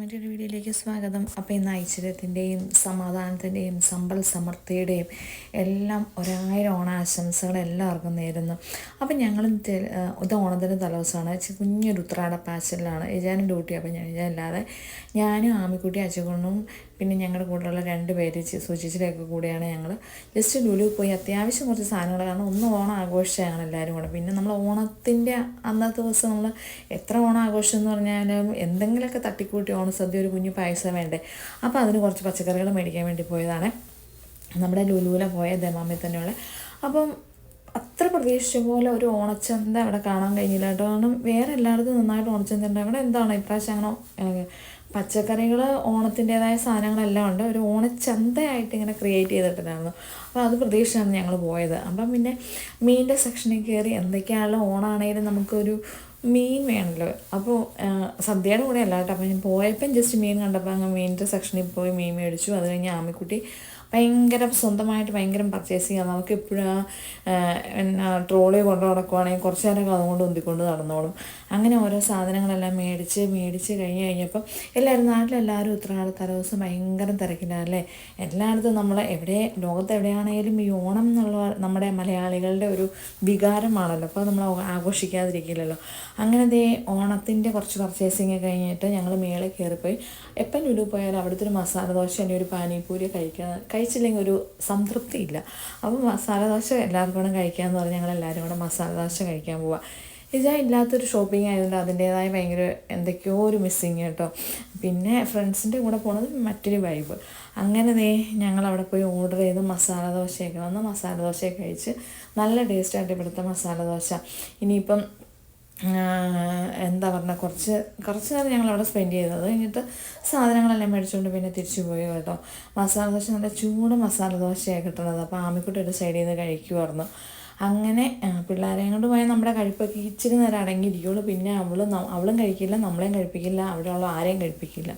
മറ്റൊരു വീഡിയോയിലേക്ക് സ്വാഗതം. അപ്പോൾ ഇന്ന് ഐശ്വര്യത്തിന്റെയും സമാധാനത്തിന്റെയും സമ്പൽ സമൃദ്ധിയുടെയും എല്ലാം ഒരായിരം ഓണാശംസകൾ എല്ലാവർക്കും നേരുന്നു. അപ്പോൾ ഞങ്ങളും ഇത് ഓണത്തിന്റെ തലേദിവസമാണ്. കുഞ്ഞൊരു ഉത്രാട പാച്ചിലാണ് ഏജാനും ഡ്യൂട്ടി അപ്പോൾ ഞാൻ ഇല്ലാതെ ഞാനും ആമിക്കുട്ടി അച്ചുകൊണ്ടും പിന്നെ ഞങ്ങളുടെ കൂടെയുള്ള രണ്ട് പേര് സുചിച്ചിലൊക്കെ കൂടിയാണ് ഞങ്ങൾ. ജസ്റ്റ് ലുലു പോയി അത്യാവശ്യം കുറച്ച് സാധനങ്ങൾ കാരണം ഒന്ന് ഓണം ആഘോഷിച്ചാണ് എല്ലാവരും കൂടെ. പിന്നെ നമ്മൾ ഓണത്തിന്റെ അന്നത്തെ ദിവസം നമ്മൾ എത്ര ഓണം ആഘോഷം എന്ന് പറഞ്ഞാലും എന്തെങ്കിലുമൊക്കെ തട്ടിക്കൂട്ടി ഓണസദ്യ ഒരു കുഞ്ഞു പായസം വേണ്ടേ? അപ്പോൾ അതിന് കുറച്ച് പച്ചക്കറികൾ മേടിക്കാൻ വേണ്ടി പോയതാണ്. നമ്മുടെ ലുലുവിലെ പോയ ദമാമിൽ തന്നെയുള്ള. അപ്പം അത്ര പ്രതീക്ഷിച്ച പോലെ ഒരു ഓണച്ചന്ത അവിടെ കാണാൻ കഴിഞ്ഞില്ല കേട്ടോ. കാരണം വേറെ എല്ലായിടത്തും നന്നായിട്ട് ഓണച്ചന്ത ഉണ്ട്. അവിടെ എന്താണ് ഇപ്രാവശ്യം അങ്ങനെ പച്ചക്കറികൾ ഓണത്തിന്റെതായ സാധനങ്ങളെല്ലാം ഉണ്ട്. ഒരു ഓണച്ചന്തയായിട്ട് ഇങ്ങനെ ക്രിയേറ്റ് ചെയ്തിട്ടുണ്ടായിരുന്നു. അപ്പോൾ അത് പ്രതീക്ഷിച്ചാണ് ഞങ്ങൾ പോയത്. അപ്പം പിന്നെ മീനിന്റെ സെക്ഷനിൽ കയറി എന്തൊക്കെയാണല്ലോ ഓണാണെങ്കിലും നമുക്കൊരു മീൻ വേണമല്ലോ അപ്പോൾ സദ്യയുടെ കൂടെ അല്ല കേട്ടോ അപ്പം ഞാൻ പോയപ്പം ജസ്റ്റ് മീൻ കണ്ടപ്പോൾ അങ്ങ് മീനിന്റെ സെക്ഷനിൽ പോയി മീൻ മേടിച്ചു. അത് കഴിഞ്ഞ് ആമിക്കുട്ടി ഭയങ്കര സ്വന്തമായിട്ട് ഭയങ്കര പർച്ചേസ് ചെയ്യാം. നമുക്ക് എപ്പോഴും എന്നാ ട്രോളി കൊണ്ട് നടക്കുവാണെങ്കിൽ കുറച്ച് നേരമൊക്കെ അതുകൊണ്ട് ഉന്തിക്കൊണ്ട് നടന്നോളും. അങ്ങനെ ഓരോ സാധനങ്ങളെല്ലാം മേടിച്ച് മേടിച്ച് കഴിഞ്ഞ് കഴിഞ്ഞപ്പം എല്ലാവരും നാട്ടിലെല്ലാവരും ഉത്രാട തലേദിവസം ഭയങ്കര തിരക്കിലല്ലേ എല്ലായിടത്തും നമ്മൾ എവിടെ ലോകത്ത് എവിടെയാണെങ്കിലും ഈ ഓണം എന്നുള്ള നമ്മുടെ മലയാളികളുടെ ഒരു വികാരമാണല്ലോ. അപ്പോൾ നമ്മൾ ആഘോഷിക്കാതിരിക്കില്ലല്ലോ. അങ്ങനെ ദേ ഓണത്തിന്റെ കുറച്ച് പർച്ചേസിങ് കഴിഞ്ഞിട്ട് ഞങ്ങൾ മേളിൽ കയറിപ്പോയി. എപ്പം ലുലു പോയാലും അവിടുത്തെ ഒരു മസാല ദോശ അല്ലെങ്കിൽ ഒരു പാനിപ്പൂരി കഴിക്കാൻ കഴിച്ചില്ലെങ്കിൽ ഒരു സംതൃപ്തി ഇല്ല അപ്പോൾ മസാല ദോശ എല്ലാവർക്കും കൂടെ കഴിക്കാമെന്ന് പറഞ്ഞ് ഞങ്ങൾ എല്ലാവരും കൂടെ മസാല ദോശ കഴിക്കാൻ പോവാം. ഇതാ ഇല്ലാത്തൊരു ഷോപ്പിംഗ് ആയതുകൊണ്ട് അതിന്റേതായ ഭയങ്കര എന്തൊക്കെയോ ഒരു മിസ്സിങ് കേട്ടോ. പിന്നെ ഫ്രണ്ട്സിന്റെ കൂടെ പോണത് മറ്റൊരു വൈബ് അങ്ങനെ ദേ ഞങ്ങൾ അവിടെ പോയി ഓർഡർ ചെയ്ത് മസാല ദോശയൊക്കെ വന്ന് മസാല ദോശയൊക്കെ കഴിച്ച് നല്ല ടേസ്റ്റായിട്ട് ഇവിടുത്തെ മസാല ദോശ. ഇനിയിപ്പം എന്താ പറഞ്ഞാൽ കുറച്ച് കുറച്ച് നേരം ഞങ്ങൾ അവിടെ സ്പെൻഡ് ചെയ്തത് കഴിഞ്ഞിട്ട് സാധനങ്ങളെല്ലാം മേടിച്ചുകൊണ്ട് പിന്നെ തിരിച്ചു പോയി കേട്ടോ. മസാല ദോശ നല്ല ചൂട് മസാല ദോശയാണ് കിട്ടുന്നത്. അപ്പോൾ ആമിക്കുട്ടി ഒരു സൈഡിൽ നിന്ന് കഴിക്കുമായിരുന്നു അങ്ങനെ പിള്ളേരെയും കൊണ്ട് പോയാൽ നമ്മുടെ കഴിപ്പൊക്കെ ഇച്ചിരി നേരം അടങ്ങിയിരിക്കുള്ളൂ. പിന്നെ അവളും അവളും കഴിക്കില്ല നമ്മളെയും കഴിപ്പിക്കില്ല അവിടെയുള്ള ആരെയും കഴിപ്പിക്കില്ല.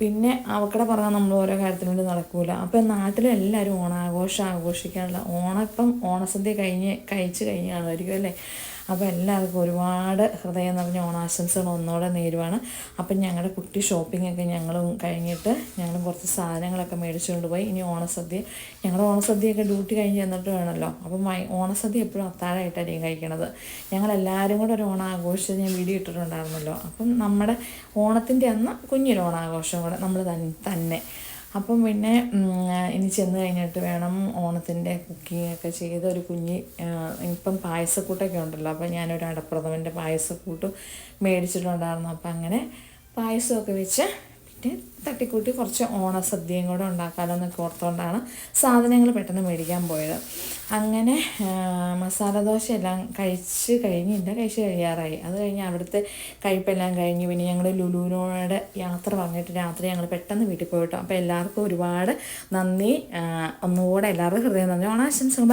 പിന്നെ അവക്കടെ പറഞ്ഞാൽ നമ്മൾ ഓരോ കാര്യത്തിന് വേണ്ടി നടക്കൂല. അപ്പം നാട്ടിലും എല്ലാവരും ഓണാഘോഷം ആഘോഷിക്കാനുള്ള ഓണം ഇപ്പം ഓണസദ്യ കഴിഞ്ഞ് കഴിച്ച് കഴിഞ്ഞ് കാണുമായിരിക്കും അല്ലേ? അപ്പോൾ എല്ലാവർക്കും ഒരുപാട് ഹൃദയം നിറഞ്ഞ ഓണാശംസകൾ ഒന്നോടെ നേരുവാണ്. അപ്പം ഞങ്ങളുടെ കുട്ടി ഷോപ്പിങ്ങൊക്കെ ഞങ്ങളും കഴിഞ്ഞിട്ട് ഞങ്ങളും കുറച്ച് സാധനങ്ങളൊക്കെ മേടിച്ചുകൊണ്ട് പോയി. ഇനി ഓണസദ്യ ഞങ്ങളുടെ ഓണസദ്യയൊക്കെ ഡ്യൂട്ടി കഴിഞ്ഞ് ചെന്നിട്ട് വേണമല്ലോ. അപ്പം ഓണസദ്യ എപ്പോഴും അത്താഴമായിട്ടായിരിക്കും കഴിക്കണത്. ഞങ്ങളെല്ലാവരും കൂടെ ഒരു ഓണം ആഘോഷിച്ച് ഞാൻ വീഡിയോ ഇട്ടിട്ടുണ്ടായിരുന്നല്ലോ. അപ്പം നമ്മുടെ ഓണത്തിന്റെ അന്ന് കുഞ്ഞൊരു ഓണാഘോഷം കൂടെ നമ്മൾ തന്നെ. അപ്പം പിന്നെ ഇനി ചെന്ന് കഴിഞ്ഞിട്ട് വേണം ഓണത്തിന്റെ കുക്കിംഗ് ഒക്കെ ചെയ്ത് ഒരു കുഞ്ഞി ഇപ്പം പായസക്കൂട്ടൊക്കെ ഉണ്ടല്ലോ. അപ്പം ഞാനൊരു അടപ്രഥമന്റെ പായസക്കൂട്ട് മേടിച്ചിട്ടുണ്ടായിരുന്നു. അപ്പം അങ്ങനെ പായസമൊക്കെ വെച്ച് പിന്നെ തട്ടിക്കൂട്ടി കുറച്ച് ഓണസദ്യയും കൂടെ ഉണ്ടാക്കാമല്ലോ എന്നൊക്കെ ഓർത്തുകൊണ്ടാണ് സാധനങ്ങൾ പെട്ടെന്ന് മേടിക്കാൻ പോയത്. അങ്ങനെ മസാല ദോശ എല്ലാം കഴിച്ച് കഴിഞ്ഞില്ല കഴിച്ച് കഴിയാറായി. അത് കഴിഞ്ഞ് അവിടുത്തെ കഴിപ്പെല്ലാം കഴിഞ്ഞ് പിന്നെ ഞങ്ങൾ ലുലുവിനോട് യാത്ര പറഞ്ഞിട്ട് രാത്രി ഞങ്ങൾ പെട്ടെന്ന് വീട്ടിൽ പോയിട്ടോ. അപ്പോൾ എല്ലാവർക്കും ഒരുപാട് നന്ദി. ഒന്നുകൂടെ എല്ലാവർക്കും ഹൃദയം നന്ദി ഓണാശംസകൾ.